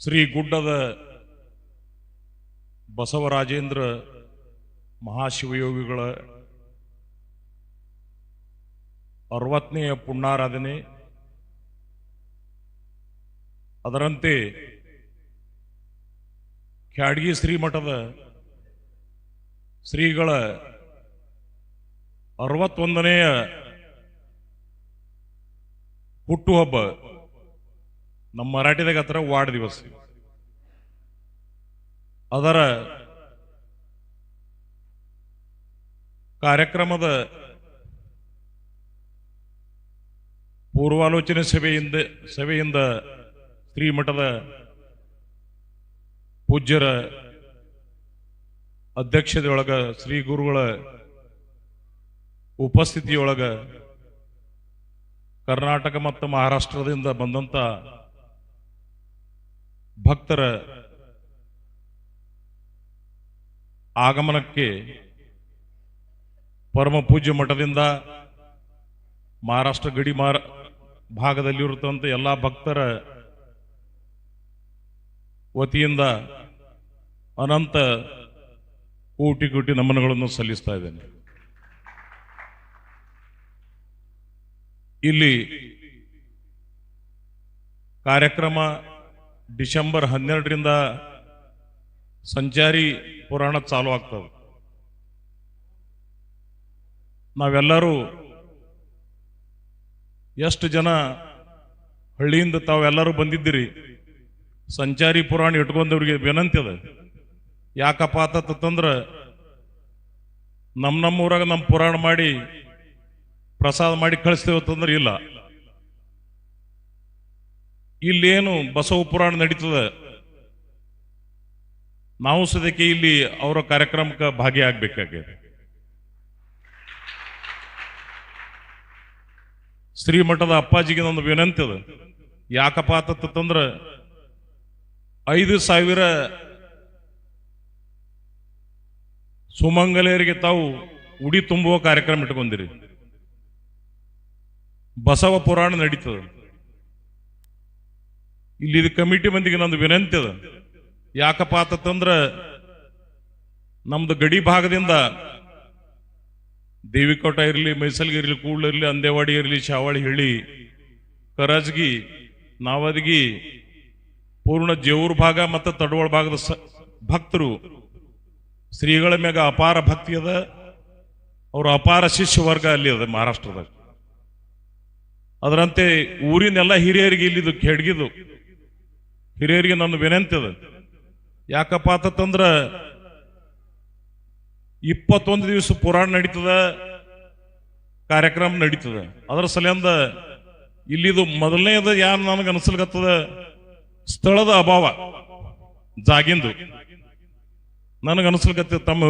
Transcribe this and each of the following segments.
ಶ್ರೀ ಗುಡ್ಡದ ಬಸವರಾಜೇಂದ್ರ ಮಹಾಶಿವಯೋಗಿಗಳ ಅರವತ್ತನೆಯ ಪುಣ್ಯಾರಾಧನೆ ಅದರಂತೆ ಖ್ಯಾಡ್ಗಿ ಶ್ರೀಮಠದ ಶ್ರೀಗಳ ಅರವತ್ತೊಂದನೆಯ ಹುಟ್ಟುಹಬ್ಬ ನಮ್ಮ ಮರಾಠಿದಾಗ ಹತ್ರ ವಾರ್ಡ್ ದಿವಸ ಅದರ ಕಾರ್ಯಕ್ರಮದ ಪೂರ್ವಾಲೋಚನೆ ಸಭೆಯಿಂದ ಸಭೆಯಿಂದ ಶ್ರೀಮಠದ ಪೂಜ್ಯರ ಅಧ್ಯಕ್ಷತೆಯೊಳಗ, ಶ್ರೀ ಗುರುಗಳ ಉಪಸ್ಥಿತಿಯೊಳಗ ಕರ್ನಾಟಕ ಮತ್ತು ಮಹಾರಾಷ್ಟ್ರದಿಂದ ಬಂದಂತ ಭಕ್ತರ ಆಗಮನಕ್ಕೆ ಪರಮ ಪೂಜ್ಯ ಮಠದಿಂದ ಮಹಾರಾಷ್ಟ್ರ ಗಡಿ ಮಾರ ಭಾಗದಲ್ಲಿರುತ್ತಂತ ಎಲ್ಲ ಭಕ್ತರ ವತಿಯಿಂದ ಅನಂತ ಕೋಟಿ ಕೋಟಿ ನಮನಗಳನ್ನು ಸಲ್ಲಿಸ್ತಾ ಇದ್ದೇನೆ. ಇಲ್ಲಿ ಕಾರ್ಯಕ್ರಮ ಡಿಸೆಂಬರ್ ಹನ್ನೆರಡರಿಂದ ಸಂಚಾರಿ ಪುರಾಣ ಚಾಲು ಆಗ್ತದೆ. ನಾವೆಲ್ಲರೂ ಎಷ್ಟು ಜನ ಹಳ್ಳಿಯಿಂದ ತಾವೆಲ್ಲರೂ ಬಂದಿದ್ದೀರಿ, ಸಂಚಾರಿ ಪುರಾಣ ಇಟ್ಕೊಂಡವ್ರಿಗೆ ವಿನಂತಿ ಅದ. ಯಾಕಪ್ಪ ಆತಂದ್ರೆ ನಮ್ಮ ನಮ್ಮ ಊರಾಗ ನಮ್ಮ ಪುರಾಣ ಮಾಡಿ ಪ್ರಸಾದ ಮಾಡಿ ಕಳಿಸ್ತೇವತ್ತಂದ್ರೆ ಇಲ್ಲ. ಇಲ್ಲೇನು ಬಸವ ಪುರಾಣ ನಡೀತದ? ನಾವು ಸದ್ಯಕ್ಕೆ ಇಲ್ಲಿ ಅವರ ಕಾರ್ಯಕ್ರಮಕ್ಕೆ ಭಾಗಿಯಾಗಬೇಕಾಗಿದೆ. ಶ್ರೀಮಠದ ಅಪ್ಪಾಜಿಗೆ ನಂದು ವಿನಂತಿ ಅದ. ಯಾಕಪ್ಪ ಆತಂದ್ರ ಐದು ಸಾವಿರ ಸುಮಂಗಲೆಯರಿಗೆ ತಾವು ಉಡಿ ತುಂಬುವ ಕಾರ್ಯಕ್ರಮ ಇಟ್ಕೊಂಡಿರಿ. ಬಸವ ಪುರಾಣ ನಡೀತದ. ಇಲ್ಲಿ ಕಮಿಟಿ ಮಂದಿಗೆ ನಂದು ವಿನಂತಿ ಅದ. ಯಾಕಪ್ಪ ಆತಂದ್ರ ನಮ್ದು ಗಡಿ ಭಾಗದಿಂದ ದೇವಿಕೋಟ ಇರಲಿ, ಮೈಸಲ್ಗೆ ಇರಲಿ, ಕೂಡ್ಲು ಇರಲಿ, ಅಂದೇವಾಡಿ ಇರಲಿ, ಶಾವಳಿ ಹಳ್ಳಿ, ಕರಾಜ್ಗಿ, ನಾವದಗಿ, ಪೂರ್ಣ ಜೇವೂರ್ ಭಾಗ ಮತ್ತು ತಡವಳ ಭಾಗದ ಭಕ್ತರು, ಶ್ರೀಗಳ ಮ್ಯಾಗ ಅಪಾರ ಭಕ್ತಿ ಅದ. ಅವ್ರ ಅಪಾರ ಶಿಷ್ಯ ವರ್ಗ ಅಲ್ಲಿ ಅದ ಮಹಾರಾಷ್ಟ್ರದಾಗ. ಅದರಂತೆ ಊರಿನೆಲ್ಲ ಹಿರಿಯರಿಗೆ ಇಲ್ಲಿದು ಕೆಡ್ಗಿದು ಹಿರಿಯರಿಗೆ ನನ್ನ ವಿನಂತಿ ಅದ. ಯಾಕಪ್ಪ ಆತಂದ್ರ ಇಪ್ಪತ್ತೊಂದು ದಿವಸ ಪುರಾಣ ನಡೀತದ, ಕಾರ್ಯಕ್ರಮ ನಡೀತದ. ಅದರ ಸಲಿಂದ ಇಲ್ಲಿದು ಮೊದಲನೇದ ಯಾರು ನನಗೆ ಅನಿಸ್ಲಿಕತ್ತದ ಸ್ಥಳದ ಅಭಾವ, ಜಾಗಿಂದು. ನನಗೆ ಅನಿಸ್ಲಿಕತ್ತ ತಮ್ಮ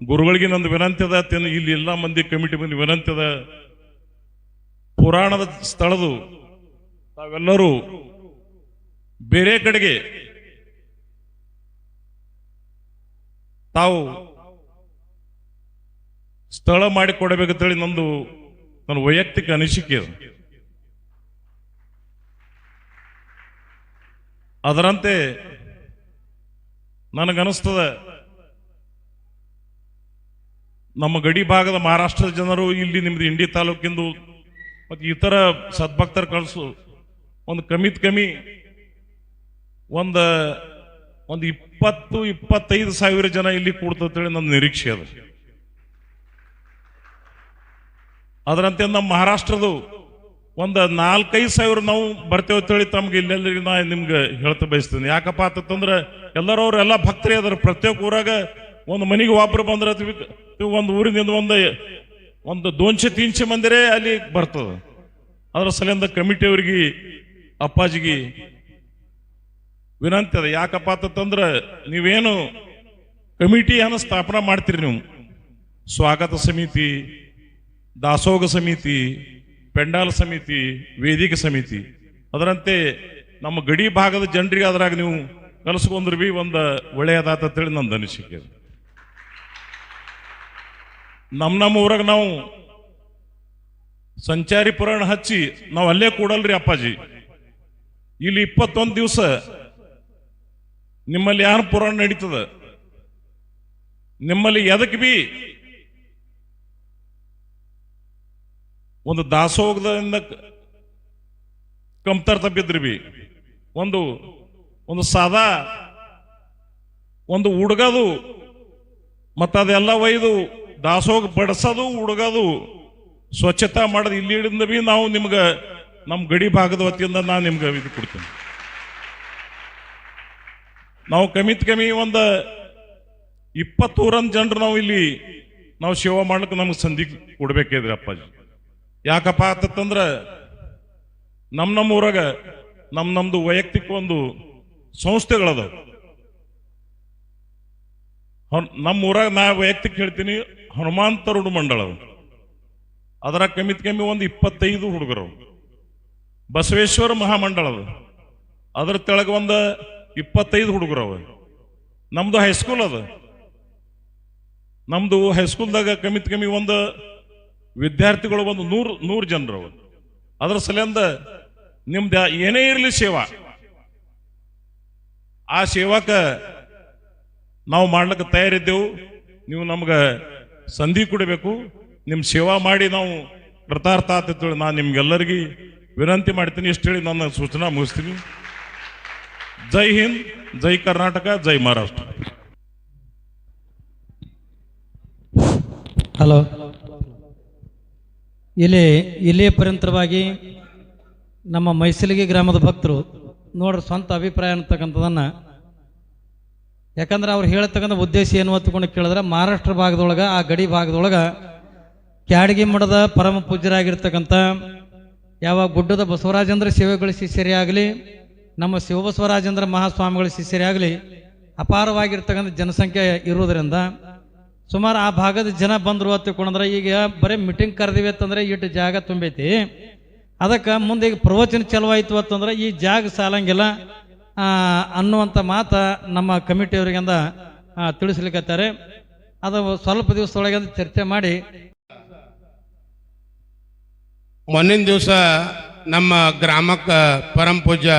ಗುರುಗಳಿಗೆ ನಂದು ವಿನಂತಿ ಅದ ಇಲ್ಲಿ ಎಲ್ಲ ಮಂದಿ ಕಮಿಟಿ ಮಂದಿ ವಿನಂತಿ ಅದ. ಪುರಾಣದ ಸ್ಥಳದು ತಾವೆಲ್ಲರೂ ಬೇರೆ ಕಡೆಗೆ ತಾವು ಸ್ಥಳ ಮಾಡಿ ಕೊಡಬೇಕಂತೇಳಿ ನಂದು ನನ್ನ ವೈಯಕ್ತಿಕ ಅನಿಸಿಕೆ ಅದು. ಅದರಂತೆ ನನಗನಿಸ್ತದ ನಮ್ಮ ಗಡಿ ಭಾಗದ ಮಹಾರಾಷ್ಟ್ರದ ಜನರು ಇಲ್ಲಿ ನಿಮ್ದು ಇಂಡಿ ತಾಲೂಕಿಂದು ಮತ್ತು ಇತರ ಸದ್ಭಕ್ತರು ಕಳಿಸು ಒಂದು ಕಮಿತ್ ಕಮ್ಮಿ ಒಂದು ಒಂದು ಇಪ್ಪತ್ತು, ಇಪ್ಪತ್ತೈದು ಸಾವಿರ ಜನ ಇಲ್ಲಿ ಕೂಡ್ತೇಳಿ ನನ್ನ ನಿರೀಕ್ಷೆ ಅದು. ಅದರಂತೆ ನಮ್ಮ ಮಹಾರಾಷ್ಟ್ರದು ಒಂದು ನಾಲ್ಕೈದು ಸಾವಿರ ನಾವು ಬರ್ತೇವೆ ಅಂತೇಳಿ ತಮ್ಗೆ ಇಲ್ಲೆಲ್ಲರಿಗೆ ನಾ ನಿಮ್ಗೆ ಹೇಳ್ತ ಬಯಸ್ತೇನೆ. ಯಾಕಪ್ಪ ಅಂತಂದ್ರೆ ಎಲ್ಲರೂ ಎಲ್ಲ ಭಕ್ತರೇ ಅದರ. ಪ್ರತ್ಯೇಕ ಊರಾಗ ಒಂದು ಮನೆಗೆ ಒಬ್ರು ಬಂದ್ರೆ ಒಂದು ಊರಿನಿಂದ ಒಂದು ಒಂದು ದೋನ್ಶೆ ತೀನ್ಶೆ ಮಂದಿರೇ ಅಲ್ಲಿ ಬರ್ತದೆ. ಅದರ ಸಲಿಂದ ಕಮಿಟಿಯವ್ರಿಗೆ ಅಪ್ಪಾಜಿಗೆ ವಿನಂತಿ ಅದ. ಯಾಕಪ್ಪ ಅಂತಂದ್ರೆ ನೀವೇನು ಕಮಿಟಿಯನ್ನು ಸ್ಥಾಪನೆ ಮಾಡ್ತೀರಿ ನೀವು? ಸ್ವಾಗತ ಸಮಿತಿ ದಾಸೋಗ ಸಮಿತಿ, ಪೆಂಡಾಲ ಸಮಿತಿ, ವೇದಿಕೆ ಸಮಿತಿ. ಅದರಂತೆ ನಮ್ಮ ಗಡಿ ಭಾಗದ ಜನರಿಗೆ ಅದ್ರಾಗ ನೀವು ಕಲಿಸ್ಕೊಂಡ್ರೆ ಬಿ ಒಂದು ಒಳ್ಳೆಯದಾತ ಅಂತೇಳಿ ನಂದು ಅನಿಸಿಕೆ. ನಮ್ಮ ನಮ್ಮ ಊರಾಗ ನಾವು ಸಂಚಾರಿ ಪುರಾಣ ಹಚ್ಚಿ ನಾವು ಅಲ್ಲೇ ಕೂಡಲ್ರಿ ಅಪ್ಪಾಜಿ. ಇಲ್ಲಿ ಇಪ್ಪತ್ತೊಂದು ದಿವಸ ನಿಮ್ಮಲ್ಲಿ ಯಾರು ಪುರಾಣ ನಡೀತದ? ನಿಮ್ಮಲ್ಲಿ ಎದಕ್ಕೆ ಬಿ? ಒಂದು ದಾಸೋಗದಿಂದ ಕಂಪ್ತರ್ ತಪ್ಪಿದ್ರಿ ಬಿ. ಒಂದು ಒಂದು ಸಾದಾ, ಒಂದು ಹುಡುಗದು ಮತ್ತು ಅದೆಲ್ಲ ಒಯ್ದು ದಾಸೋಗ ಬಡಿಸೋದು ಹುಡುಗದು ಸ್ವಚ್ಛತಾ ಮಾಡೋದು ಇಲ್ಲಿ ಹಿಡಿದ ಬಿ ನಾವು ನಿಮ್ಗೆ ನಮ್ಮ ಗಡಿ ಭಾಗದ ವತಿಯಿಂದ ನಾನು ನಿಮ್ಗೆ ಇದು ಕೊಡ್ತೀನಿ. ನಾವು ಕಮಿತ್ ಕಮ್ಮಿ ಒಂದು ಇಪ್ಪತ್ತೂರನ್ ಜನರು ನಾವು ಇಲ್ಲಿ ನಾವು ಸೇವಾ ಮಾಡ್ಲಿಕ್ಕೆ ನಮ್ಗೆ ಸಂಧಿ ಕೊಡ್ಬೇಕಿದ್ರಿ ಅಪ್ಪಾಜಿ ಯಾಕಪ್ಪ ಆತಂದ್ರ ನಮ್ಮ ನಮ್ಮ ಊರಾಗ ನಮ್ಮ ನಮ್ದು ವೈಯಕ್ತಿಕ ಒಂದು ಸಂಸ್ಥೆಗಳದಾವ ನಮ್ಮ ಊರಾಗ ನಾ ವೈಯಕ್ತಿಕ ಹೇಳ್ತೀನಿ ಹನುಮಾಂತರುಡು ಮಂಡಳ ಅದು. ಅದರ ಕಮಿತ್ ಕಮ್ಮಿ ಒಂದು ಇಪ್ಪತ್ತೈದು ಹುಡುಗರು. ಬಸವೇಶ್ವರ ಮಹಾಮಂಡಳ ಅದು ಅದ್ರ ತೆಳಗ ಒಂದು ಇಪ್ಪತ್ತೈದು ಹುಡುಗರು ಅವ. ನಮ್ದು ಹೈಸ್ಕೂಲ್ ಅದ. ನಮ್ದು ಹೈಸ್ಕೂಲ್ದಾಗ ಕಮ್ಮಿತ್ ಕಮ್ಮಿ ಒಂದು ವಿದ್ಯಾರ್ಥಿಗಳು ಒಂದು ನೂರು ನೂರು ಜನರು ಅವ. ಅದರ ಸಲಿಂದ ನಿಮ್ದು ಏನೇ ಇರಲಿ ಸೇವಾ. ಆ ಸೇವಾಕ ನಾವು ಮಾಡ್ಲಿಕ್ಕೆ ತಯಾರಿದ್ದೆವು. ನೀವು ನಮ್ಗೆ ಸಂಧಿ ಕೊಡಬೇಕು. ನಿಮ್ಮ ಸೇವಾ ಮಾಡಿ ನಾವು ಕೃತಾರ್ಥ ಆತೇಳಿ ನಾನು ನಿಮ್ಗೆಲ್ಲರಿಗೂ ವಿನಂತಿ ಮಾಡ್ತೀನಿ. ಇಷ್ಟು ಹೇಳಿ ನನ್ನ ಸೂಚನಾ ಮುಗಿಸ್ತೀನಿ. ಜೈ ಹಿಂದ್, ಜೈ ಕರ್ನಾಟಕ, ಜೈ ಮಹಾರಾಷ್ಟ್ರ. ಹಲೋ ಇಲ್ಲಿ ಇಲ್ಲಿಯ ಪರ್ಯಂತರವಾಗಿ ನಮ್ಮ ಮೈಸಲಿಗೆ ಗ್ರಾಮದ ಭಕ್ತರು ನೋಡ್ರಿ ಸ್ವಂತ ಅಭಿಪ್ರಾಯ ಅಂತಕ್ಕಂಥದನ್ನು ಯಾಕಂದ್ರೆ ಅವ್ರು ಹೇಳ್ತಕ್ಕಂಥ ಉದ್ದೇಶ ಏನು ಹೊತ್ತುಕೊಂಡು ಕೇಳಿದ್ರೆ ಮಹಾರಾಷ್ಟ್ರ ಭಾಗದೊಳಗೆ, ಆ ಗಡಿ ಭಾಗದೊಳಗೆ ಕ್ಯಾಡಗಿ ಮಠದ ಪರಮ ಪೂಜ್ಯರಾಗಿರ್ತಕ್ಕಂಥ ಯಾವ ಗುಡ್ಡದ ಬಸವರಾಜೇಂದ್ರ ಸೇವೆಗೊಳಿಸಿ ಸರಿಯಾಗಲಿ ನಮ್ಮ ಶಿವಬಸವರಾಜೇಂದ್ರ ಮಹಾಸ್ವಾಮಿಗಳ ಶಿಷ್ಯರೇ ಆಗಲಿ ಅಪಾರವಾಗಿರ್ತಕ್ಕಂಥ ಜನಸಂಖ್ಯೆ ಇರುವುದರಿಂದ ಸುಮಾರು ಆ ಭಾಗದ ಜನ ಬಂದರು ಅಂತ ತಿಳ್ಕೊಂಡ್ರೆ ಈಗ ಬರೀ ಮೀಟಿಂಗ್ ಕರೆದಿವಿ ಅಂತಂದ್ರೆ ಇಟ್ಟು ಜಾಗ ತುಂಬೈತಿ. ಅದಕ್ಕೆ ಮುಂದೆ ಈಗ ಪ್ರವಚನ ಚಲವಾಯಿತು ಅಂತಂದ್ರೆ ಈ ಜಾಗ ಸಾಲಂಗಿಲ್ಲ. ಅನ್ನುವಂಥ ಮಾತ ನಮ್ಮ ಕಮಿಟಿಯವರಿಗಿಂದ ತಿಳಿಸ್ಲಿಕ್ಕತ್ತಾರೆ ಅದು ಸ್ವಲ್ಪ ದಿವಸದೊಳಗೆ ಚರ್ಚೆ ಮಾಡಿ. ಮೊನ್ನಿನ ದಿವಸ ನಮ್ಮ ಗ್ರಾಮಕ್ಕೆ ಪರಂ ಪೂಜ್ಯ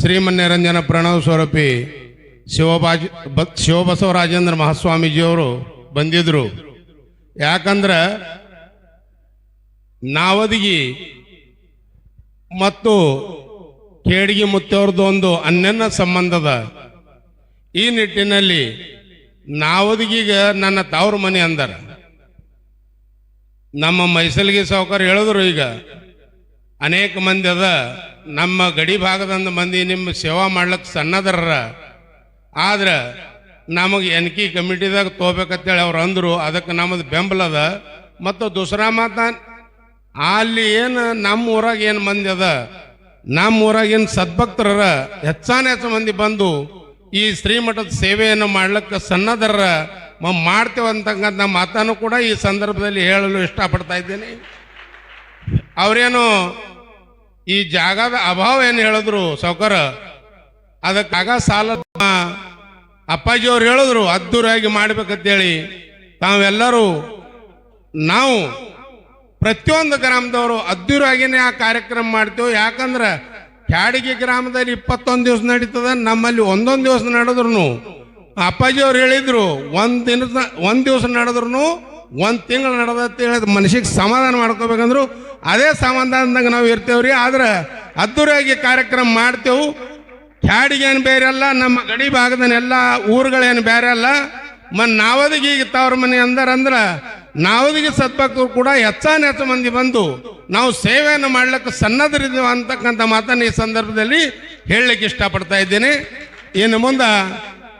ಶ್ರೀಮನ್ಯರಂಜನ ಪ್ರಣವ್ ಸ್ವರೂಪಿ ಶಿವಬಾಜ್ ಶಿವಬಸವರಾಜೇಂದ್ರ ಮಹಾಸ್ವಾಮೀಜಿಯವರು ಬಂದಿದ್ರು. ಯಾಕಂದ್ರೆ ನಾವದಿಗಿ ಮತ್ತು ಕೇಡಿಗೆ ಮುತ್ತವ್ರದ್ದು ಒಂದು ಅನ್ಯನ್ನ ಸಂಬಂಧದ. ಈ ನಿಟ್ಟಿನಲ್ಲಿ ನಾವದಿಗೀಗ ನನ್ನ ತವ್ರ ಮನೆ ಅಂದರ. ನಮ್ಮ ಮೈಸಲಿಗೆ ಸಾವುಕಾರ ಹೇಳಿದ್ರು ಈಗ. ಅನೇಕ ಮಂದಿ ಅದ. ನಮ್ಮ ಗಡಿ ಭಾಗದಂದ ಮಂದಿ ನಿಮ್ಮ ಸೇವಾ ಮಾಡ್ಲಿಕ್ಕೆ ಸಣ್ಣದರ ಆದ್ರೆ ನಮಗೆ ಎನ್ ಕಿ ಕಮಿಟಿದಾಗ ತೋಬೇಕಂತೇಳಿ ಅವ್ರು ಅಂದರು, ಅದಕ್ಕೆ ನಮ್ಮದು ಬೆಂಬಲ ಅದ. ಮತ್ತು ದುಸರಾ ಮಾತ, ಅಲ್ಲಿ ಏನು ನಮ್ಮ ಊರಾಗ ಏನು ಮಂದಿ ಅದ, ನಮ್ಮ ಊರಾಗ ಏನು ಸದ್ಭಕ್ತರ ಹೆಚ್ಚಾನ ಹೆಚ್ಚು ಮಂದಿ ಬಂದು ಈ ಶ್ರೀಮಠದ ಸೇವೆಯನ್ನು ಮಾಡ್ಲಿಕ್ಕೆ ಸಣ್ಣದರ ಮ- ಮಾಡ್ತೇವೆ ಅಂತಕ್ಕಂಥ ಮಾತನ್ನು ಕೂಡ ಈ ಸಂದರ್ಭದಲ್ಲಿ ಹೇಳಲು ಇಷ್ಟಪಡ್ತಾ ಇದ್ದೇನೆ. ಅವರೇನು ಈ ಜಾಗದ ಅಭಾವ ಏನು ಹೇಳಿದ್ರು ಸೌಕರ ಅದಕ್ಕಾಗ ಸಾಲ ಅಪ್ಪಾಜಿ ಅವ್ರು ಹೇಳಿದ್ರು ಅದ್ದೂರಾಗಿ ಮಾಡ್ಬೇಕಂತೇಳಿ. ತಾವೆಲ್ಲರೂ, ನಾವು ಪ್ರತಿಯೊಂದು ಗ್ರಾಮದವರು ಅದ್ದೂರಾಗಿನೇ ಆ ಕಾರ್ಯಕ್ರಮ ಮಾಡ್ತೇವೆ. ಯಾಕಂದ್ರೆ ಕ್ಯಾಡಿಗೆ ಗ್ರಾಮದಲ್ಲಿ ಇಪ್ಪತ್ತೊಂದು ದಿವಸ ನಡೀತದ, ನಮ್ಮಲ್ಲಿ ಒಂದೊಂದು ದಿವಸ ನಡೆದ್ರು ಅಪ್ಪಾಜಿ ಅವ್ರು ಹೇಳಿದ್ರು, ಒಂದು ದಿನ ಒಂದು ದಿವಸ ನಡೆದ್ರು ಒಂದ್ ತಿಂಗಳು ನಡೆದತ್ತೆ ಹೇಳಿದ ಮನುಷ್ಯಗೆ ಸಮಾಧಾನ ಮಾಡ್ಕೋಬೇಕಂದ್ರು ಅದೇ ಸಮಾಧಾನದಂಗೆ ನಾವು ಇರ್ತೇವ್ರಿ. ಆದ್ರೆ ಅದ್ದೂರಿಯಾಗಿ ಕಾರ್ಯಕ್ರಮ ಮಾಡ್ತೇವೆ. ಕ್ಯಾಡಿಗೇನು ಬೇರೆ ಅಲ್ಲ, ನಮ್ಮ ಗಡಿ ಭಾಗದ ಎಲ್ಲ ಊರುಗಳೇನು ಬೇರೆ ಅಲ್ಲ. ಮನ್ ನಾವದಿಗೆ ಈಗ ತವ್ರ ಮನೆ ಅಂದಾರ ಅಂದ್ರೆ ನಾವದಿಗೆ ಸದ್ಭಕ್ತರು ಕೂಡ ಹೆಚ್ಚಾನ ಹೆಚ್ಚು ಮಂದಿ ಬಂದು ನಾವು ಸೇವೆಯನ್ನು ಮಾಡ್ಲಿಕ್ಕೆ ಸನ್ನದ್ರಿದ್ದೀವಿ ಅಂತಕ್ಕಂಥ ಮಾತನ್ನು ಈ ಸಂದರ್ಭದಲ್ಲಿ ಹೇಳಲಿಕ್ಕೆ ಇಷ್ಟಪಡ್ತಾ ಇದ್ದೇನೆ. ಇನ್ನು ಮುಂದೆ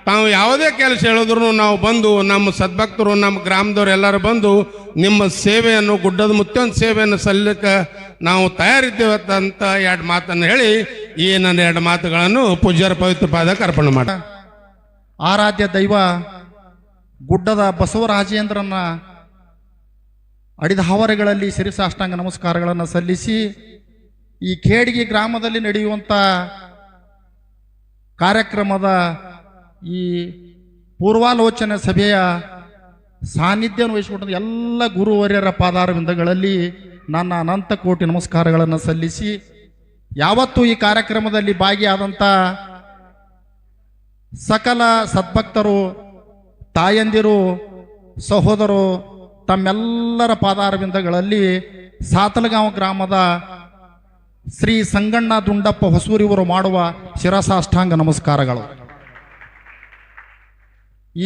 ತಾವು ಯಾವುದೇ ಕೆಲಸ ಹೇಳಿದ್ರು ನಾವು ಬಂದು ನಮ್ಮ ಸದ್ಭಕ್ತರು, ನಮ್ಮ ಗ್ರಾಮದವ್ರು ಎಲ್ಲರೂ ಬಂದು ನಿಮ್ಮ ಸೇವೆಯನ್ನು, ಗುಡ್ಡದ ಮುತ್ತೊಂದು ಸೇವೆಯನ್ನು ಸಲ್ಲಕ್ಕೆ ನಾವು ತಯಾರಿದ್ದೇವೆ ಅಂತ ಎರಡು ಮಾತನ್ನು ಹೇಳಿ ಈ ನನ್ನ ಎರಡು ಮಾತುಗಳನ್ನು ಪೂಜ್ಯರ ಪವಿತ್ರ ಪಾದಕ್ಕೆ ಅರ್ಪಣೆ ಮಾಡ. ಆರಾಧ್ಯ ದೈವ, ಗುಡ್ಡದ ಬಸವರಾಜೇಂದ್ರನ ಅಡಿದ ಹಾವರೆಗಳಲ್ಲಿ ಸಿರಿಸಾಷ್ಟಾಂಗ ನಮಸ್ಕಾರಗಳನ್ನು ಸಲ್ಲಿಸಿ ಈ ಖೇಡಿಗೆ ಗ್ರಾಮದಲ್ಲಿ ನಡೆಯುವಂಥ ಕಾರ್ಯಕ್ರಮದ ಈ ಪೂರ್ವಾಲೋಚನೆ ಸಭೆಯ ಸಾನ್ನಿಧ್ಯವನ್ನು ವಹಿಸಿಕೊಂಡ ಎಲ್ಲ ಗುರುವರ್ಯರ ಪಾದಾರವಿಂದಗಳಲ್ಲಿ ನನ್ನ ಅನಂತ ಕೋಟಿ ನಮಸ್ಕಾರಗಳನ್ನು ಸಲ್ಲಿಸಿ, ಯಾವತ್ತೂ ಈ ಕಾರ್ಯಕ್ರಮದಲ್ಲಿ ಭಾಗಿಯಾದಂಥ ಸಕಲ ಸದ್ಭಕ್ತರು, ತಾಯಂದಿರು ಸಹೋದರು ತಮ್ಮೆಲ್ಲರ ಪಾದಾರವಿಂದಗಳಲ್ಲಿ ಸಾತಲಗಾಂವ್ ಗ್ರಾಮದ ಶ್ರೀ ಸಂಗಣ್ಣ ದುಂಡಪ್ಪ ಹೊಸೂರಿವರು ಮಾಡುವ ಶಿರಸಾಷ್ಟಾಂಗ ನಮಸ್ಕಾರಗಳು.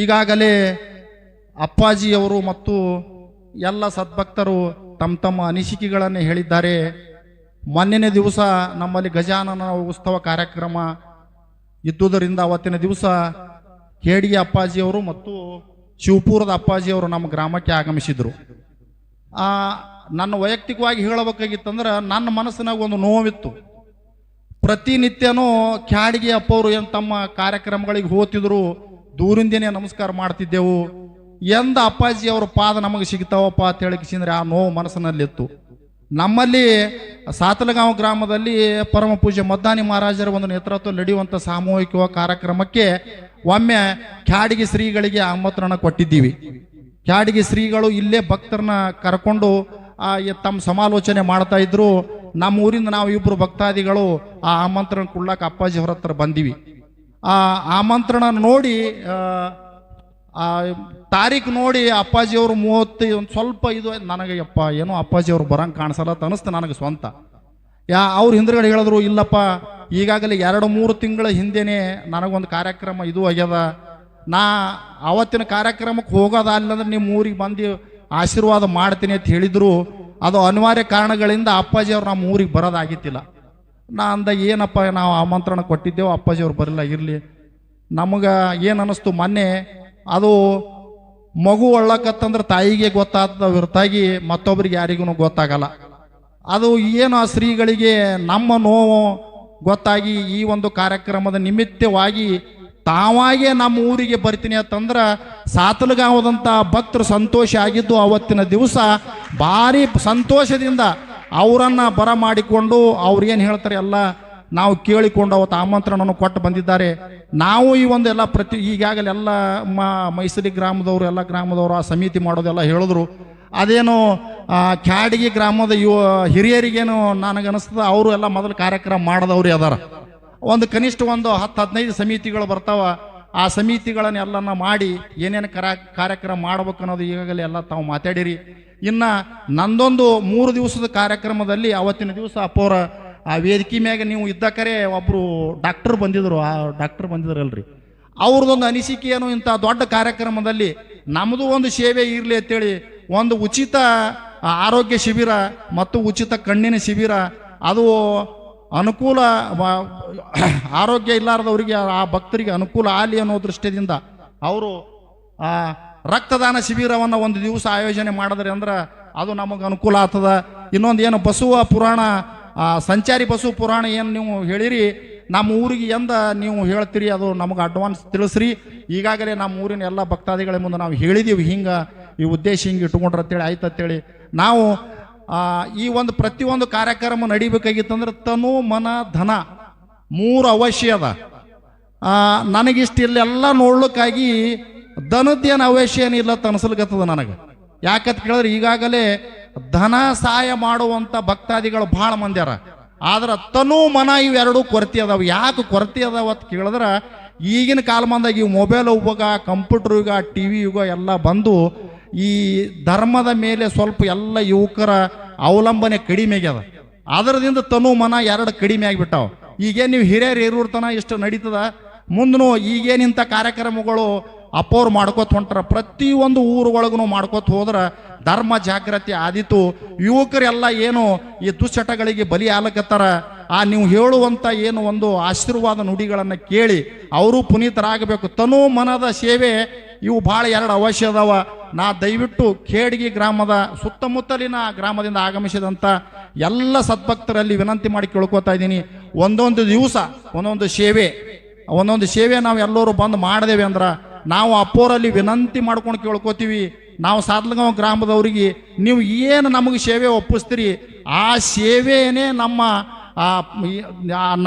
ಈಗಾಗಲೇ ಅಪ್ಪಾಜಿಯವರು ಮತ್ತು ಎಲ್ಲ ಸದ್ಭಕ್ತರು ತಮ್ಮ ತಮ್ಮ ಅನಿಸಿಕೆಗಳನ್ನು ಹೇಳಿದ್ದಾರೆ. ಮೊನ್ನೆ ದಿವಸ ನಮ್ಮಲ್ಲಿ ಗಜಾನನ ಉತ್ಸವ ಕಾರ್ಯಕ್ರಮ ಇದ್ದುದರಿಂದ ಅವತ್ತಿನ ದಿವಸ ಕೇಡಿಗೆ ಅಪ್ಪಾಜಿಯವರು ಮತ್ತು ಶಿವಪುರದ ಅಪ್ಪಾಜಿಯವರು ನಮ್ಮ ಗ್ರಾಮಕ್ಕೆ ಆಗಮಿಸಿದರು. ನನ್ನ ವೈಯಕ್ತಿಕವಾಗಿ ಹೇಳಬೇಕಾಗಿತ್ತಂದ್ರೆ ನನ್ನ ಮನಸ್ಸಿನಾಗ ಒಂದು ನೋವಿತ್ತು. ಪ್ರತಿನಿತ್ಯನೂ ಕ್ಯಾಡಿಗೆ ಅಪ್ಪವರು ಏನು ತಮ್ಮ ಕಾರ್ಯಕ್ರಮಗಳಿಗೆ ಹೋಗ್ತಿದ್ರು ದೂರಿಂದೇನೆ ನಮಸ್ಕಾರ ಮಾಡ್ತಿದ್ದೆವು. ಎಂದ ಅಪ್ಪಾಜಿ ಅವರ ಪಾದ ನಮಗೆ ಸಿಗ್ತಾವಪ್ಪ ಅಂತ ಹೇಳಿಕಿಸಿದ್ರೆ ಆ ನೋವು ಮನಸ್ಸಿನಲ್ಲಿತ್ತು. ನಮ್ಮಲ್ಲಿ ಸಾತಲಗಾಂವ್ ಗ್ರಾಮದಲ್ಲಿ ಪರಮ ಪೂಜೆ ಮದ್ದಾನಿ ಮಹಾರಾಜರ ಒಂದು ನೇತೃತ್ವ ನಡೆಯುವಂಥ ಸಾಮೂಹಿಕ ಕಾರ್ಯಕ್ರಮಕ್ಕೆ ಒಮ್ಮೆ ಕ್ಯಾಡಿಗೆ ಶ್ರೀಗಳಿಗೆ ಆಮಂತ್ರಣ ಕೊಟ್ಟಿದ್ದೀವಿ. ಕ್ಯಾಡಿಗೆ ಶ್ರೀಗಳು ಇಲ್ಲೇ ಭಕ್ತರನ್ನ ಕರ್ಕೊಂಡು ತಮ್ಮ ಸಮಾಲೋಚನೆ ಮಾಡ್ತಾ ಇದ್ರು. ನಮ್ಮ ಊರಿಂದ ನಾವು ಇಬ್ಬರು ಭಕ್ತಾದಿಗಳು ಆ ಆಮಂತ್ರಣ ಕೊಡ್ಲಾಕ ಅಪ್ಪಾಜಿ ಅವ್ರ ಹತ್ರ ಬಂದಿವಿ. ಆ ಆಮಂತ್ರಣ ನೋಡಿ ಆ, ತಾರೀಕು ನೋಡಿ ಅಪ್ಪಾಜಿಯವರು ಮೂವತ್ತು ಒಂದು ಸ್ವಲ್ಪ ಇದು ನನಗೆ ಅಪ್ಪ ಏನೋ ಅಪ್ಪಾಜಿಯವರು ಬರಂಗೆ ಕಾಣಿಸಲ್ಲ ಅನಿಸ್ತು ನನಗೆ ಸ್ವಂತ. ಯಾ ಅವ್ರು ಹಿಂದ್ಗಡೆ ಹೇಳಿದ್ರು ಇಲ್ಲಪ್ಪ ಈಗಾಗಲೇ ಎರಡು ಮೂರು ತಿಂಗಳ ಹಿಂದೆನೆ ನನಗೊಂದು ಕಾರ್ಯಕ್ರಮ ಇದು ಆಗ್ಯದ. ನಾ ಅವತ್ತಿನ ಕಾರ್ಯಕ್ರಮಕ್ಕೆ ಹೋಗೋದಲ್ಲಂದ್ರೆ ನಿಮ್ಮ ಊರಿಗೆ ಬಂದು ಆಶೀರ್ವಾದ ಮಾಡ್ತೀನಿ ಅಂತ ಹೇಳಿದರು. ಅದು ಅನಿವಾರ್ಯ ಕಾರಣಗಳಿಂದ ಅಪ್ಪಾಜಿ ಅವ್ರು ನಮ್ಮ ಊರಿಗೆ ಬರೋದಾಗಿತ್ತಿಲ್ಲ. ನಾ ಅಂದ, ಏನಪ್ಪ ನಾವು ಆಮಂತ್ರಣ ಕೊಟ್ಟಿದ್ದೆವು, ಅಪ್ಪಾಜಿ ಅವ್ರು ಬರಲಿಲ್ಲ ಇರಲಿ. ನಮಗೆ ಏನು ಅನ್ನಿಸ್ತು ಮೊನ್ನೆ ಅದು ಮಗು ಒಳ್ಳಕತ್ತಂದ್ರೆ ತಾಯಿಗೆ ಗೊತ್ತಾದ ಹೊರತಾಗಿ ಮತ್ತೊಬ್ಬರಿಗೆ ಯಾರಿಗೂ ಗೊತ್ತಾಗಲ್ಲ. ಅದು ಏನು ಆ ಶ್ರೀಗಳಿಗೆ ನಮ್ಮ ನೋವು ಗೊತ್ತಾಗಿ ಈ ಒಂದು ಕಾರ್ಯಕ್ರಮದ ನಿಮಿತ್ತವಾಗಿ ತಾವಾಗೇ ನಮ್ಮ ಊರಿಗೆ ಬರ್ತೀನಿ ಅಂತಂದ್ರೆ ಸಾತಲಗಾವದಂಥ ಭಕ್ತರು ಸಂತೋಷ ಆಗಿದ್ದು ಅವತ್ತಿನ ದಿವಸ ಭಾರಿ ಸಂತೋಷದಿಂದ ಅವರನ್ನು ಬರ ಮಾಡಿಕೊಂಡು ಅವ್ರು ಏನು ಹೇಳ್ತಾರೆ ಎಲ್ಲ ನಾವು ಕೇಳಿಕೊಂಡು ಅವತ್ತು ಆಮಂತ್ರಣವನ್ನು ಕೊಟ್ಟು ಬಂದಿದ್ದಾರೆ. ನಾವು ಈ ಒಂದು ಎಲ್ಲ ಪ್ರತಿ, ಈಗಾಗಲೇ ಎಲ್ಲ ಮ, ಮೈಸೂರಿ ಗ್ರಾಮದವರು, ಎಲ್ಲ ಗ್ರಾಮದವರು ಆ ಸಮಿತಿ ಮಾಡೋದೆಲ್ಲ ಹೇಳಿದ್ರು. ಅದೇನು ಕ್ಯಾಡಗಿ ಗ್ರಾಮದ ಯುವ, ಹಿರಿಯರಿಗೇನು ನನಗನ್ನಿಸ್ತದ, ಅವರು ಎಲ್ಲ ಮೊದಲು ಕಾರ್ಯಕ್ರಮ ಮಾಡಿದವ್ರಿ ಅದಾರ. ಒಂದು ಕನಿಷ್ಠ ಒಂದು ಹತ್ತು, ಹದಿನೈದು ಸಮಿತಿಗಳು ಬರ್ತಾವ. ಆ ಸಮಿತಿಗಳನ್ನೆಲ್ಲನ ಮಾಡಿ ಏನೇನು ಕರ, ಕಾರ್ಯಕ್ರಮ ಮಾಡ್ಬೇಕು ಅನ್ನೋದು ಈಗಾಗಲೇ ಎಲ್ಲ ತಾವು ಮಾತಾಡಿರಿ. ಇನ್ನು ನಂದೊಂದು ಮೂರು ದಿವಸದ ಕಾರ್ಯಕ್ರಮದಲ್ಲಿ ಅವತ್ತಿನ ದಿವಸ ಅಪ್ಪೋರ ಆ ವೇದಿಕೆ ಮ್ಯಾಗ ನೀವು ಇದ್ದಕರೆ ಒಬ್ಬರು ಡಾಕ್ಟರ್ ಬಂದಿದ್ರು, ಆ ಡಾಕ್ಟರ್ ಬಂದಿದ್ರಲ್ರಿ. ಅವ್ರದ್ದೊಂದು ಅನಿಸಿಕೆ ಏನು ಇಂಥ ದೊಡ್ಡ ಕಾರ್ಯಕ್ರಮದಲ್ಲಿ ನಮ್ಮದು ಒಂದು ಸೇವೆ ಇರಲಿ ಅಂತೇಳಿ ಒಂದು ಉಚಿತ ಆರೋಗ್ಯ ಶಿಬಿರ ಮತ್ತು ಉಚಿತ ಕಣ್ಣಿನ ಶಿಬಿರ, ಅದು ಅನುಕೂಲ ಆರೋಗ್ಯ ಇಲ್ಲಾರದವರಿಗೆ, ಆ ಭಕ್ತರಿಗೆ ಅನುಕೂಲ ಆಗಲಿ ಅನ್ನೋ ದೃಷ್ಟಿಯಿಂದ ಅವರು ರಕ್ತದಾನ ಶಿಬಿರವನ್ನು ಒಂದು ದಿವಸ ಆಯೋಜನೆ ಮಾಡಿದ್ರೆ ಅಂದ್ರೆ ಅದು ನಮಗೆ ಅನುಕೂಲ ಆಗ್ತದ. ಇನ್ನೊಂದು ಏನು ಬಸವ ಪುರಾಣ ಸಂಚಾರಿ ಬಸವ ಪುರಾಣ ಏನು ನೀವು ಹೇಳಿರಿ, ನಮ್ಮ ಊರಿಗೆ ಎಂದ ನೀವು ಹೇಳ್ತೀರಿ ಅದು ನಮಗೆ ಅಡ್ವಾನ್ಸ್ ತಿಳಿಸ್ರಿ. ಈಗಾಗಲೇ ನಮ್ಮ ಊರಿನ ಎಲ್ಲ ಭಕ್ತಾದಿಗಳ ಮುಂದೆ ನಾವು ಹೇಳಿದೀವಿ ಹಿಂಗೆ, ಈ ಉದ್ದೇಶ ಹಿಂಗೆ ಇಟ್ಕೊಂಡ್ರೆ ಅಂತೇಳಿ, ಆಯ್ತು ಅಂತೇಳಿ. ನಾವು ಈ ಒಂದು ಪ್ರತಿಯೊಂದು ಕಾರ್ಯಕ್ರಮ ನಡಿಬೇಕಾಗಿತ್ತಂದ್ರೆ ತನು ಮನ ಧನ ಮೂರು ಅವಶ್ಯ ಅದ. ನನಗಿಷ್ಟು ಇಲ್ಲೆಲ್ಲ ನೋಡ್ಲಿಕ್ಕಾಗಿ ದನದ್ದೇನು ಅವಶ್ಯ ಏನಿಲ್ಲ ತನಸಲ್ಗತ್ತದ ನನಗೆ. ಯಾಕಂತ ಕೇಳಿದ್ರೆ ಈಗಾಗಲೇ ಧನ ಸಹಾಯ ಮಾಡುವಂಥ ಭಕ್ತಾದಿಗಳು ಭಾಳ ಮಂದಿ ಅರ. ಆದ್ರೆ ತನು ಮನ ಇವೆರಡೂ ಕೊರತೆ ಅದಾವ. ಯಾಕೆ ಕೊರತೆ ಅದಾವ ಅಂತ ಕೇಳಿದ್ರೆ ಈಗಿನ ಕಾಲಮಾನದಾಗ ಈ ಮೊಬೈಲ್ ಯುಗ, ಕಂಪ್ಯೂಟರ್ ಯುಗ ಟಿ ವಿ ಯುಗ ಎಲ್ಲ ಬಂದು ಈ ಧರ್ಮದ ಮೇಲೆ ಸ್ವಲ್ಪ ಎಲ್ಲ ಯುವಕರ ಅವಲಂಬನೆ ಕಡಿಮೆ ಆಗ್ಯದ. ಅದರದಿಂದ ತನು ಮನ ಎರಡು ಕಡಿಮೆ ಆಗಿಬಿಟ್ಟಾವ. ಈಗೇನು ನೀವು ಹಿರಿಯರು ಇರೋರ್ತನ ಇಷ್ಟು ನಡೀತದ? ಮುಂದೂ ಈಗೇನಿಂಥ ಕಾರ್ಯಕ್ರಮಗಳು ಅಪ್ಪವ್ರು ಮಾಡ್ಕೋತ ಹೊಂಟಾರ ಪ್ರತಿಯೊಂದು ಊರುಗಳಿಗೂ ಮಾಡ್ಕೋತ ಹೋದ್ರೆ ಧರ್ಮ ಜಾಗೃತಿ ಆದಿತು. ಯುವಕರೆಲ್ಲ ಏನು ಈ ದುಶ್ಚಟಗಳಿಗೆ ಬಲಿ ಆಲಕತ್ತಾರ ಆ ನೀವು ಹೇಳುವಂಥ ಏನು ಒಂದು ಆಶೀರ್ವಾದ ನುಡಿಗಳನ್ನು ಕೇಳಿ ಅವರು ಪುನೀತರಾಗಬೇಕು. ತನು ಮನದ ಸೇವೆ ಇವು ಭಾಳ ಎರಡು ಅವಶ್ಯ ಅದಾವ. ನಾ ದಯವಿಟ್ಟು ಖೇಡ್ಗಿ ಗ್ರಾಮದ ಸುತ್ತಮುತ್ತಲಿನ ಗ್ರಾಮದಿಂದ ಆಗಮಿಸಿದಂಥ ಎಲ್ಲ ಸದ್ಭಕ್ತರಲ್ಲಿ ವಿನಂತಿ ಮಾಡಿ ಕೇಳ್ಕೊತಾ ಇದ್ದೀನಿ. ಒಂದೊಂದು ದಿವಸ, ಒಂದೊಂದು ಸೇವೆ ಒಂದೊಂದು ಸೇವೆ ನಾವು ಎಲ್ಲರೂ ಬಂದು ಮಾಡಿದೇವೆ ಅಂದ್ರೆ ನಾವು ಅಪ್ಪೋರಲ್ಲಿ ವಿನಂತಿ ಮಾಡ್ಕೊಂಡು ಕೇಳ್ಕೊತೀವಿ. ನಾವು ಸಾದ್ಲಗಾಂವ್ ಗ್ರಾಮದವ್ರಿಗೆ, ನೀವು ಏನು ನಮಗೆ ಸೇವೆ ಒಪ್ಪಿಸ್ತೀರಿ, ಆ ಸೇವೆಯೇ ನಮ್ಮ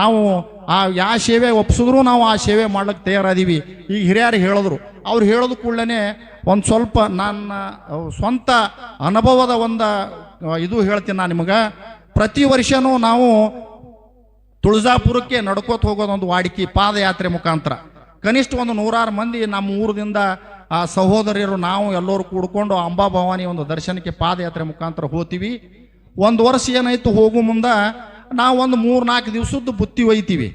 ನಾವು, ಆ ಯಾವ ಸೇವೆ ಒಪ್ಸಿದ್ರು ನಾವು ಆ ಸೇವೆ ಮಾಡ್ಲಿಕ್ಕೆ ತಯಾರಾದೀವಿ. ಈಗ ಹಿರಿಯರು ಹೇಳಿದ್ರು. ಅವ್ರು ಹೇಳೋದು ಕೂಡಲೇ ಒಂದು ಸ್ವಲ್ಪ ನನ್ನ ಸ್ವಂತ ಅನುಭವದ ಒಂದು ಇದು ಹೇಳ್ತೀನಿ ನಾನು ನಿಮಗೆ. ಪ್ರತಿ ವರ್ಷನೂ ನಾವು ತುಳಜಾಪುರಕ್ಕೆ ನಡ್ಕೋತ ಹೋಗೋದೊಂದು ವಾಡಿಕೆ ಪಾದಯಾತ್ರೆ ಮುಖಾಂತರ. ಕನಿಷ್ಠ ಒಂದು ನೂರಾರು ಮಂದಿ ನಮ್ಮ ಊರದಿಂದ ಆ ಸಹೋದರಿಯರು ನಾವು ಎಲ್ಲರೂ ಕೂಡ್ಕೊಂಡು ಅಂಬಾಭವಾನಿ ಒಂದು ದರ್ಶನಕ್ಕೆ ಪಾದಯಾತ್ರೆ ಮುಖಾಂತರ ಹೋಗ್ತೀವಿ ಒಂದು ವರ್ಷ ಏನಾಯಿತು ಹೋಗು ಮುಂದ ನಾವು ಒಂದು ಮೂರು ನಾಲ್ಕು ದಿವಸದ್ದು ಬುತ್ತಿ ಒಯ್ತೀವಿ.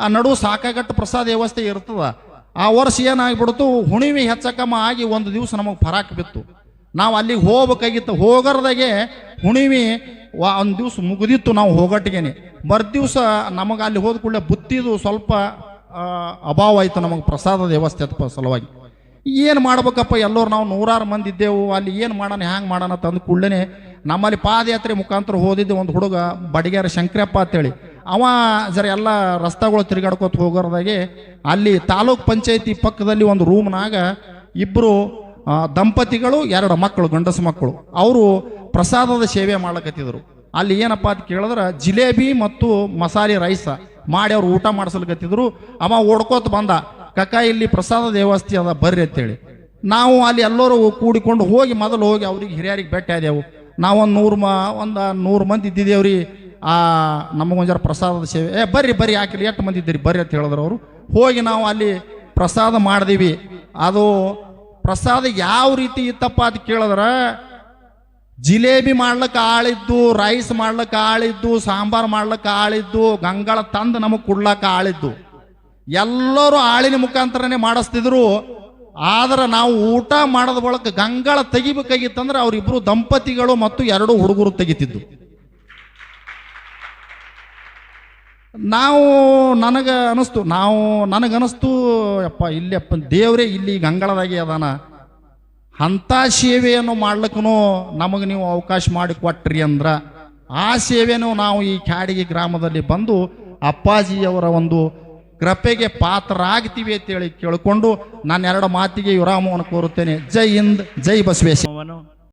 ಆ ನಡು ಸಾಕಾಗಟ್ಟು ಪ್ರಸಾದ ವ್ಯವಸ್ಥೆ ಇರ್ತದ. ಆ ವರ್ಷ ಏನಾಗ್ಬಿಡ್ತು, ಹುಣಿಮೆ ಹೆಚ್ಚಕಮ್ಮ ಆಗಿ ಒಂದು ದಿವಸ ನಮಗೆ ಫರಾಕ್ ಬಿತ್ತು. ನಾವು ಅಲ್ಲಿಗೆ ಹೋಗ್ಬೇಕಾಗಿತ್ತು. ಹೋಗರ್ದಾಗೆ ಹುಣಿಮೆ ಒಂದು ದಿವಸ ಮುಗಿದಿತ್ತು ನಾವು ಹೋಗಟ್ಟಿಗೆನೆ. ದಿವಸ ನಮಗೆ ಅಲ್ಲಿ ಹೋದ ಕೂಡಲೇ ಬುತ್ತಿದು ಸ್ವಲ್ಪ ಅಭಾವ ಆಯ್ತು ನಮಗೆ ಪ್ರಸಾದದ ವ್ಯವಸ್ಥೆ ಸಲುವಾಗಿ. ಏನು ಮಾಡ್ಬೇಕಪ್ಪ, ಎಲ್ಲರೂ ನಾವು ನೂರಾರು ಮಂದಿ ಇದ್ದೆವು, ಅಲ್ಲಿ ಏನು ಮಾಡೋಣ, ಹ್ಯಾಂಗೆ ಮಾಡೋಣ ತಂದು ಕೂಡಲೇ ನಮ್ಮಲ್ಲಿ ಪಾದಯಾತ್ರೆ ಮುಖಾಂತರ ಹೋದಿದ್ದು ಒಂದು ಹುಡುಗ ಬಡಿಗೆರ ಶಂಕರಪ್ಪ ಅಂತೇಳಿ. ಅವ ಜರ ಎಲ್ಲ ರಸ್ತೆಗಳು ತಿರುಗಾಡ್ಕೊತ ಹೋಗೋರ್ದಾಗೆ ಅಲ್ಲಿ ತಾಲೂಕ್ ಪಂಚಾಯತಿ ಪಕ್ಕದಲ್ಲಿ ಒಂದು ರೂಮ್ನಾಗ ಇಬ್ಬರು ದಂಪತಿಗಳು, ಎರಡು ಮಕ್ಕಳು, ಗಂಡಸು ಮಕ್ಕಳು. ಅವರು ಪ್ರಸಾದದ ಸೇವೆ ಮಾಡ್ಲಕತ್ತಿದ್ರು. ಅಲ್ಲಿ ಏನಪ್ಪ ಅಂತ ಕೇಳಿದ್ರೆ, ಜಿಲೇಬಿ ಮತ್ತು ಮಸಾಲೆ ರೈಸ. ಮಾಡಿ ಅವ್ರು ಊಟ ಮಾಡಿಸ್ಲಿಕತ್ತಿದ್ರು, ಅವ ಓಡ್ಕೋತ ಬಂದ ಕಕ್ಕ ಇಲ್ಲಿ ಪ್ರಸಾದ ದೇವಸ್ಥಿ ಅದ, ಬರ್ರಿ ಅಂತೇಳಿ. ನಾವು ಅಲ್ಲಿ ಎಲ್ಲರೂ ಕೂಡಿಕೊಂಡು ಹೋಗಿ ಮೊದಲು ಹೋಗಿ ಅವ್ರಿಗೆ ಹಿರಿಯರಿಗೆ ಭೇಟಿ ಆದೆವು. ನಾವೊಂದು ನೂರು ಮ, ಒಂದು ನೂರು ಮಂದಿ ಇದ್ದಿದ್ದೇವ್ರಿ ಆ ನಮಗೊಂಜಾರ ಜರ ಪ್ರಸಾದದ ಸೇವೆ, ಏ, ಬರ್ರಿ ಬರ್ರಿ, ಯಾಕಿಲ್ಲ, ಎಷ್ಟು ಮಂದಿ ಇದ್ದೀರಿ, ಬರ್ರಿ ಅಂತ ಹೇಳಿದ್ರು ಅವರು. ಹೋಗಿ ನಾವು ಅಲ್ಲಿ ಪ್ರಸಾದ ಮಾಡಿದೀವಿ. ಅದು ಪ್ರಸಾದ ಯಾವ ರೀತಿ ಇತ್ತಪ್ಪ ಅಂತ ಕೇಳಿದ್ರೆ ಜಿಲೇಬಿ ಮಾಡ್ಲಿಕ್ಕೆ ಆಳಿದ್ದು, ರೈಸ್ ಮಾಡ್ಲಿಕ್ಕೆ ಆಳಿದ್ದು, ಸಾಂಬಾರ್ ಮಾಡ್ಲಿಕ್ಕೆ ಆಳಿದ್ದು, ಗಂಗಳ ತಂದು ನಮಗೆ ಕೊಡ್ಲಕ್ಕ ಆಳಿದ್ದು. ಎಲ್ಲರೂ ಆಳಿನ ಮುಖಾಂತರನೇ ಮಾಡಿಸ್ತಿದ್ರು. ಆದ್ರೆ ನಾವು ಊಟ ಮಾಡದ ಬಳಕ ಗಂಗಳ ತೆಗಿಬೇಕಾಗಿತ್ತಂದ್ರೆ ಅವರಿಬ್ರು ದಂಪತಿಗಳು ಮತ್ತು ಎರಡು ಹುಡುಗರು ತೆಗಿತಿದ್ದು. ನಾವು ನನಗೆ ಅನಿಸ್ತು, ನಾವು ನನಗನಿಸ್ತು, ಯಪ್ಪ ಇಲ್ಲಪ್ಪ ದೇವರೇ ಇಲ್ಲಿ ಗಂಗಳದಾಗೆ ಅದಾನ. ಅಂಥ ಸೇವೆಯನ್ನು ಮಾಡ್ಲಿಕ್ಕೂ ನಮಗೆ ನೀವು ಅವಕಾಶ ಮಾಡಿ ಕೊಟ್ರಿ ಅಂದ್ರ ಆ ಸೇವೆನೂ ನಾವು ಈ ಕ್ಯಾಡಿಗೆ ಗ್ರಾಮದಲ್ಲಿ ಬಂದು ಅಪ್ಪಾಜಿಯವರ ಒಂದು ಕೃಪೆಗೆ ಪಾತ್ರರಾಗ್ತೀವಿ ಅಂತೇಳಿ ಕೇಳಿಕೊಂಡು ನಾನು ಎರಡು ಮಾತಿಗೆ ವಿರಾಮವನ್ನು ಕೋರುತ್ತೇನೆ. ಜೈ ಹಿಂದ್, ಜೈ ಬಸವೇಶ್ವರ.